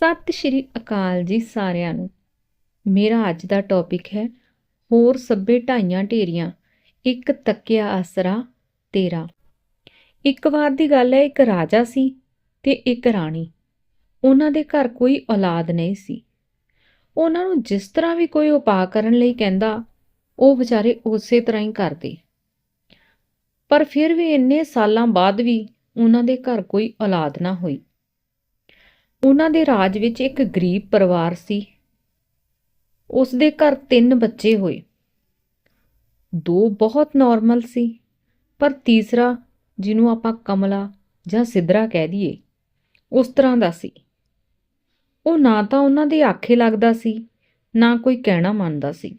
ਸਤਿ ਸ਼੍ਰੀ ਅਕਾਲ ਜੀ ਸਾਰਿਆਂ ਨੂੰ। ਮੇਰਾ ਅੱਜ ਦਾ ਟੌਪਿਕ ਹੈ, ਹੋਰ ਸੱਬੇ ਢਾਈਆਂ ਢੇਰੀਆਂ, ਇੱਕ ਤੱਕਿਆ ਆਸਰਾ ਤੇਰਾ। ਇੱਕ ਵਾਰ ਦੀ ਗੱਲ ਹੈ, ਇੱਕ ਰਾਜਾ ਸੀ ਤੇ ਇੱਕ ਰਾਣੀ। ਉਹਨਾਂ ਦੇ ਘਰ ਕੋਈ ਔਲਾਦ ਨਹੀਂ ਸੀ। ਉਹਨਾਂ ਨੂੰ ਜਿਸ ਤਰ੍ਹਾਂ ਵੀ ਕੋਈ ਉਪਾਅ ਕਰਨ ਲਈ ਕਹਿੰਦਾ, ਉਹ ਵਿਚਾਰੇ ਉਸੇ ਤਰ੍ਹਾਂ ਹੀ ਕਰਦੇ। ਪਰ ਫਿਰ ਵੀ ਇੰਨੇ ਸਾਲਾਂ ਬਾਅਦ ਵੀ ਉਹਨਾਂ ਦੇ ਘਰ ਕੋਈ ਔਲਾਦ ਨਾ ਹੋਈ। ਉਹਨਾਂ ਦੇ ਰਾਜ ਵਿੱਚ ਇੱਕ ਗਰੀਬ ਪਰਿਵਾਰ ਸੀ। ਉਸ ਦੇ ਘਰ ਤਿੰਨ ਬੱਚੇ ਹੋਏ। ਦੋ ਬਹੁਤ ਨਾਰਮਲ ਸੀ, ਪਰ ਤੀਸਰਾ, ਜਿਹਨੂੰ ਆਪਾਂ ਕਮਲਾ ਜਾਂ ਸਿੱਧਰਾ ਕਹਿ ਦਈਏ, ਉਸ ਤਰ੍ਹਾਂ ਦਾ ਸੀ। ਉਹ ਨਾ ਤਾਂ ਉਹਨਾਂ ਦੇ ਆਖੇ ਲੱਗਦਾ ਸੀ, ਨਾ ਕੋਈ ਕਹਿਣਾ ਮੰਨਦਾ ਸੀ।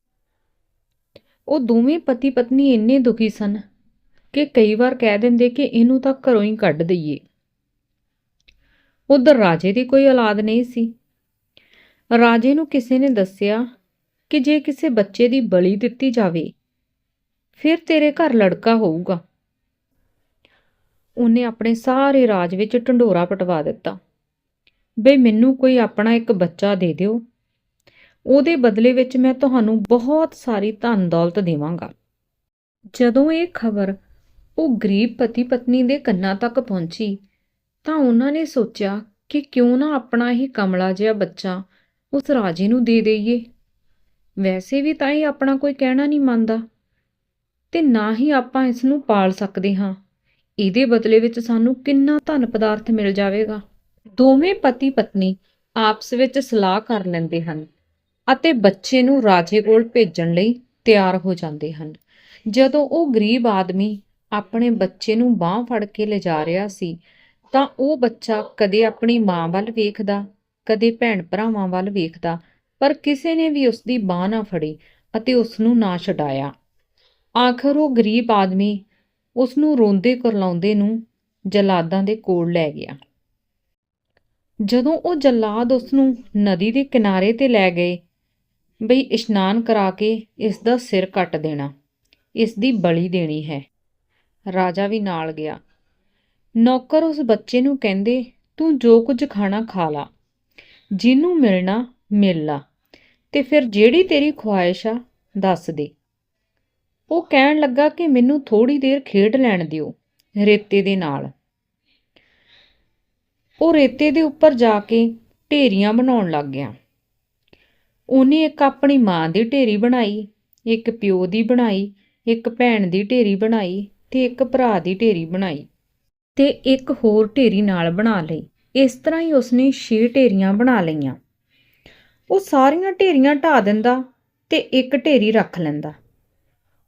ਉਹ ਦੋਵੇਂ ਪਤੀ ਪਤਨੀ ਇੰਨੇ ਦੁਖੀ ਸਨ ਕਿ ਕਈ ਵਾਰ ਕਹਿ ਦਿੰਦੇ ਕਿ ਇਹਨੂੰ ਤਾਂ ਘਰੋਂ ਹੀ ਕੱਢ ਦਈਏ। ਉਧਰ ਰਾਜੇ ਦੀ ਕੋਈ ਔਲਾਦ ਨਹੀਂ ਸੀ। ਰਾਜੇ ਨੂੰ ਕਿਸੇ ਨੇ ਦੱਸਿਆ ਕਿ ਜੇ ਕਿਸੇ ਬੱਚੇ ਦੀ ਬਲੀ ਦਿੱਤੀ ਜਾਵੇ, ਫਿਰ ਤੇਰੇ ਘਰ ਲੜਕਾ ਹੋਊਗਾ। ਉਹਨੇ ਆਪਣੇ ਸਾਰੇ ਰਾਜ ਵਿੱਚ ਢੰਡੋਰਾ ਪਟਵਾ ਦਿੱਤਾ। ਬਈ ਮੈਨੂੰ ਕੋਈ ਆਪਣਾ ਇੱਕ ਬੱਚਾ ਦੇ ਦਿਓ। ਉਹਦੇ ਬਦਲੇ ਵਿੱਚ ਮੈਂ ਤੁਹਾਨੂੰ ਬਹੁਤ ਸਾਰੀ ਧਨ ਦੌਲਤ ਦੇਵਾਂਗਾ। ਜਦੋਂ ਇਹ ਖਬਰ ਉਹ ਗਰੀਬ ਪਤੀ ਪਤਨੀ ਦੇ ਕੰਨਾਂ ਤੱਕ ਪਹੁੰਚੀ ਤਾਂ ਉਹਨਾਂ ਨੇ ਸੋਚਿਆ ਕਿ ਕਿਉਂ ਨਾ ਆਪਣਾ ਹੀ ਕਮਲਾ ਜਿਹਾ ਬੱਚਾ ਉਸ ਰਾਜੇ ਨੂੰ ਦੇ ਦੇਈਏ। ਵੈਸੇ ਵੀ ਤਾਂ ਇਹ ਆਪਣਾ ਕੋਈ ਕਹਿਣਾ ਨਹੀਂ ਮੰਨਦਾ ਤੇ ਨਾ ਹੀ ਆਪਾਂ ਇਸ ਨੂੰ ਪਾਲ ਸਕਦੇ ਹਾਂ। ਇਹਦੇ ਬਦਲੇ ਵਿੱਚ ਸਾਨੂੰ ਕਿੰਨਾ ਧਨ ਪਦਾਰਥ ਮਿਲ ਜਾਵੇਗਾ। ਦੋਵੇਂ ਪਤੀ ਪਤਨੀ ਆਪਸ ਵਿੱਚ ਸਲਾਹ ਕਰ ਲੈਂਦੇ ਹਨ ਅਤੇ ਬੱਚੇ ਨੂੰ ਰਾਜੇ ਕੋਲ ਭੇਜਣ ਲਈ ਤਿਆਰ ਹੋ ਜਾਂਦੇ ਹਨ। ਜਦੋਂ ਉਹ ਗਰੀਬ ਆਦਮੀ ਆਪਣੇ ਬੱਚੇ ਨੂੰ ਬਾਹ ਫੜ ਕੇ ਲਿਜਾ ਰਿਹਾ ਸੀ ਤਾਂ ਉਹ ਬੱਚਾ ਕਦੇ ਆਪਣੀ ਮਾਂ ਵੱਲ ਵੇਖਦਾ, ਕਦੇ ਭੈਣ ਭਰਾਵਾਂ ਵੱਲ ਵੇਖਦਾ, ਪਰ ਕਿਸੇ ਨੇ ਵੀ ਉਸ ਦੀ ਬਾਹ ਨਾ ਫੜੀ ਅਤੇ ਉਸ ਨੂੰ ਨਾ ਛਡਾਇਆ। ਆਖਰ ਉਹ ਗਰੀਬ ਆਦਮੀ ਉਸ ਨੂੰ ਰੋਂਦੇ ਕਰਲਾਉਂਦੇ ਨੂੰ ਜਲਾਦਾਂ ਦੇ ਕੋਲ ਲੈ ਗਿਆ। ਜਦੋਂ ਉਹ ਜਲਾਦ ਉਸ ਨੂੰ ਨਦੀ ਦੇ ਕਿਨਾਰੇ ਤੇ ਲੈ ਗਏ, ਬਈ ਇਸ਼ਨਾਨ ਕਰਾ ਕੇ ਇਸ ਦਾ ਸਿਰ ਕੱਟ ਦੇਣਾ ਇਸ ਦੀ ਬਲੀ ਦੇਣੀ ਹੈ, ਰਾਜਾ ਵੀ ਨਾਲ ਗਿਆ। ਨੌਕਰ ਉਸ ਬੱਚੇ ਨੂੰ ਕਹਿੰਦੇ, ਤੂੰ ਜੋ ਕੁਝ ਖਾਣਾ ਖਾ ਲਾ। ਜਿਹਨੂੰ ਮਿਲਣਾ, ਮਿਲ ਲਾ। ਤੇ ਫਿਰ ਜਿਹੜੀ ਤੇਰੀ ਖੁਆਇਸ਼ ਆ, ਦੱਸ ਦੇ। ਉਹ ਕਹਿਣ ਲੱਗਾ ਕਿ ਮੈਨੂੰ ਥੋੜੀ ਦੇਰ ਖੇਡ ਲੈਣ ਦਿਓ, ਰੇਤੇ ਦੇ ਨਾਲ। ਉਹ ਰੇਤੇ ਦੇ ਉੱਪਰ ਜਾ ਕੇ ਢੇਰੀਆਂ ਬਣਾਉਣ ਲੱਗ ਗਿਆ। ਉਹਨੇ ਇੱਕ ਆਪਣੀ ਮਾਂ ਦੀ ਢੇਰੀ ਬਣਾਈ, ਇੱਕ ਪਿਓ ਦੀ ਬਣਾਈ, ਇੱਕ ਭੈਣ ਦੀ ਢੇਰੀ ਬਣਾਈ ਤੇ ਇੱਕ ਭਰਾ ਦੀ ਢੇਰੀ ਬਣਾਈ। ਤੇ ਇੱਕ ਹੋਰ ਢੇਰੀ ਨਾਲ ਬਣਾ ਲਈ। ਇਸ ਤਰ੍ਹਾਂ ਹੀ ਉਸਨੇ 6 ਢੇਰੀਆਂ ਬਣਾ ਲਈਆਂ। ਉਹ ਸਾਰੀਆਂ ਢੇਰੀਆਂ ਢਾ ਦਿੰਦਾ ਤੇ ਇੱਕ ਢੇਰੀ ਰੱਖ ਲੈਂਦਾ।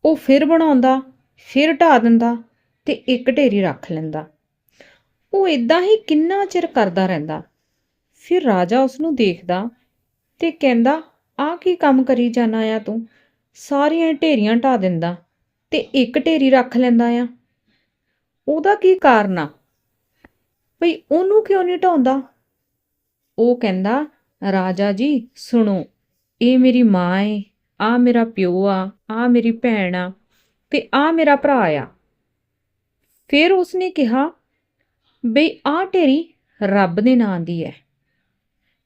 ਉਹ ਫਿਰ ਬਣਾਉਂਦਾ, ਫਿਰ ਢਾ ਦਿੰਦਾ ਤੇ ਇੱਕ ਢੇਰੀ ਰੱਖ ਲੈਂਦਾ। ਉਹ ਇਦਾਂ ਹੀ ਕਿੰਨਾ ਚਿਰ ਕਰਦਾ ਰਹਿੰਦਾ। ਫਿਰ ਰਾਜਾ ਉਸ ਨੂੰ ਦੇਖਦਾ ਤੇ ਕਹਿੰਦਾ, ਆਹ ਕੀ ਕੰਮ ਕਰੀ ਜਾਣਾ ਆ ਤੂੰ? ਸਾਰੀਆਂ ਢੇਰੀਆਂ ਢਾ ਦਿੰਦਾ ਤੇ ਇੱਕ ਢੇਰੀ ਰੱਖ ਲੈਂਦਾ ਆ। ਉਹਦਾ ਕੀ ਕਾਰਨ ਆ? ਭਈ ਉਹਨੂੰ ਕਿਉਂ ਨਹੀਂ ਢਾਉਂਦਾ? ਉਹ ਕਹਿੰਦਾ, ਰਾਜਾ ਜੀ, ਸੁਣੋ, ਇਹ ਮੇਰੀ ਮਾਂ ਏ ਆ ਮੇਰਾ ਪਿਓ ਆ ਆ ਮੇਰੀ ਭੈਣ ਆ ਤੇ ਆ ਮੇਰਾ ਭਰਾ ਆ। ਫਿਰ ਉਸਨੇ ਕਿਹਾ ਬਈ ਆ ਢੇਰੀ ਰੱਬ ਦੇ ਨਾਂ ਦੀ ਹੈ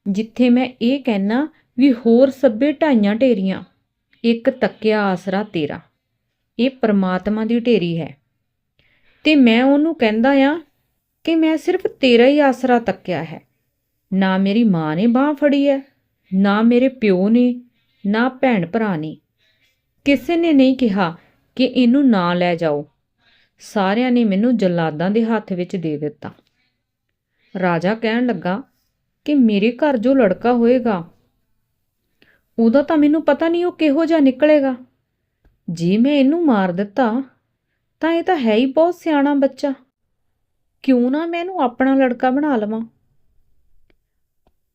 ਜਿੱਥੇ ਮੈਂ ਇਹ ਕਹਿਣਾ ਵੀ ਹੋਰ ਸੱਬੇ ਢਾਈਆਂ ਢੇਰੀਆਂ, ਇੱਕ ਤੱਕਿਆ ਆਸਰਾ ਤੇਰਾ, ਇਹ ਪਰਮਾਤਮਾ ਦੀ ਢੇਰੀ ਹੈ। ਤੇ ਮੈਂ ਉਹਨੂੰ ਕਹਿੰਦਾ ਆ ਕਿ ਮੈਂ ਸਿਰਫ ਤੇਰਾ ਹੀ ਆਸਰਾ ਤੱਕਿਆ ਹੈ। ਨਾ ਮੇਰੀ ਮਾਂ ਨੇ ਬਾਹ ਫੜੀ ਹੈ ਨਾ ਮੇਰੇ ਪਿਓ ਨੇ, ਨਾ ਭੈਣ ਭਰਾ ਨੇ। ਕਿਸੇ ਨੇ ਨਹੀਂ ਕਿਹਾ ਕਿ ਇਹਨੂੰ ਨਾ ਲੈ ਜਾਓ। ਸਾਰਿਆਂ ਨੇ ਮੈਨੂੰ ਜਲਾਦਾਂ ਦੇ ਹੱਥ ਵਿੱਚ ਦੇ ਦਿੱਤਾ। ਰਾਜਾ ਕਹਿਣ ਲੱਗਾ ਕਿ ਮੇਰੇ ਘਰ ਜੋ ਲੜਕਾ ਹੋਏਗਾ, ਉਹਦਾ ਤਾਂ ਮੈਨੂੰ ਪਤਾ ਨਹੀਂ ਉਹ ਕਿਹੋ ਜਿਹਾ ਨਿਕਲੇਗਾ। ਜੇ ਮੈਂ ਇਹਨੂੰ ਮਾਰ ਦਿੱਤਾ ਤਾਂ ਇਹ ਤਾਂ ਹੈ ਹੀ ਬਹੁਤ ਸਿਆਣਾ ਬੱਚਾ। ਕਿਉਂ ਨਾ ਮੈਂ ਇਹਨੂੰ ਆਪਣਾ ਲੜਕਾ ਬਣਾ ਲਵਾਂ?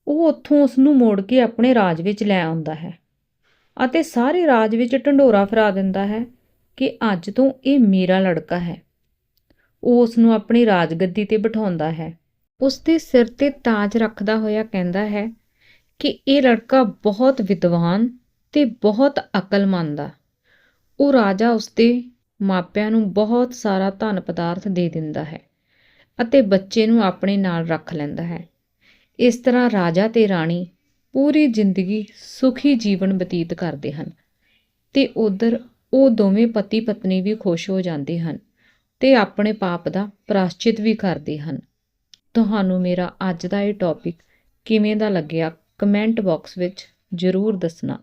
ਉਹ ਉੱਥੋਂ ਉਸ ਨੂੰ ਮੋੜ ਕੇ ਆਪਣੇ ਰਾਜ ਵਿੱਚ ਲੈ ਆਉਂਦਾ ਹੈ ਅਤੇ ਸਾਰੇ ਰਾਜ ਵਿੱਚ ਢੰਡੋਰਾ ਫਰਾ ਦਿੰਦਾ ਹੈ ਕਿ ਅੱਜ ਤੋਂ ਇਹ ਮੇਰਾ ਲੜਕਾ ਹੈ। ਉਹ ਉਸ ਨੂੰ ਆਪਣੀ ਰਾਜਗੱਦੀ ਤੇ ਬਿਠਾਉਂਦਾ ਹੈ। ਉਸ ਦੇ ਸਿਰ ਤੇ ਤਾਜ ਰੱਖਦਾ ਹੋਇਆ ਕਹਿੰਦਾ ਹੈ ਕਿ ਇਹ ਲੜਕਾ ਬਹੁਤ ਵਿਦਵਾਨ ਤੇ ਬਹੁਤ ਅਕਲਮੰਦ ਆ। ਉਹ ਰਾਜਾ ਉਸਦੇ ਮਾਪਿਆਂ ਨੂੰ ਬਹੁਤ ਸਾਰਾ ਧਨ ਪਦਾਰਥ ਦੇ ਦਿੰਦਾ ਹੈ ਅਤੇ ਬੱਚੇ ਨੂੰ ਆਪਣੇ ਨਾਲ ਰੱਖ ਲੈਂਦਾ ਹੈ। ਇਸ ਤਰ੍ਹਾਂ ਰਾਜਾ ਤੇ ਰਾਣੀ ਪੂਰੀ ਜ਼ਿੰਦਗੀ ਸੁਖੀ ਜੀਵਨ ਬਤੀਤ ਕਰਦੇ ਹਨ ਤੇ ਉਧਰ ਉਹ ਦੋਵੇਂ ਪਤੀ ਪਤਨੀ ਵੀ ਖੁਸ਼ ਹੋ ਜਾਂਦੇ ਹਨ ਤੇ ਆਪਣੇ ਪਾਪ ਦਾ ਪ੍ਰਾਸ਼ਚਿਤ ਵੀ ਕਰਦੇ ਹਨ। ਤੁਹਾਨੂੰ ਮੇਰਾ ਅੱਜ ਦਾ ਇਹ ਟੌਪਿਕ ਕਿਵੇਂ ਦਾ ਲੱਗਿਆ? ਕਮੈਂਟ ਬਾਕਸ ਵਿੱਚ ਜ਼ਰੂਰ ਦੱਸਣਾ।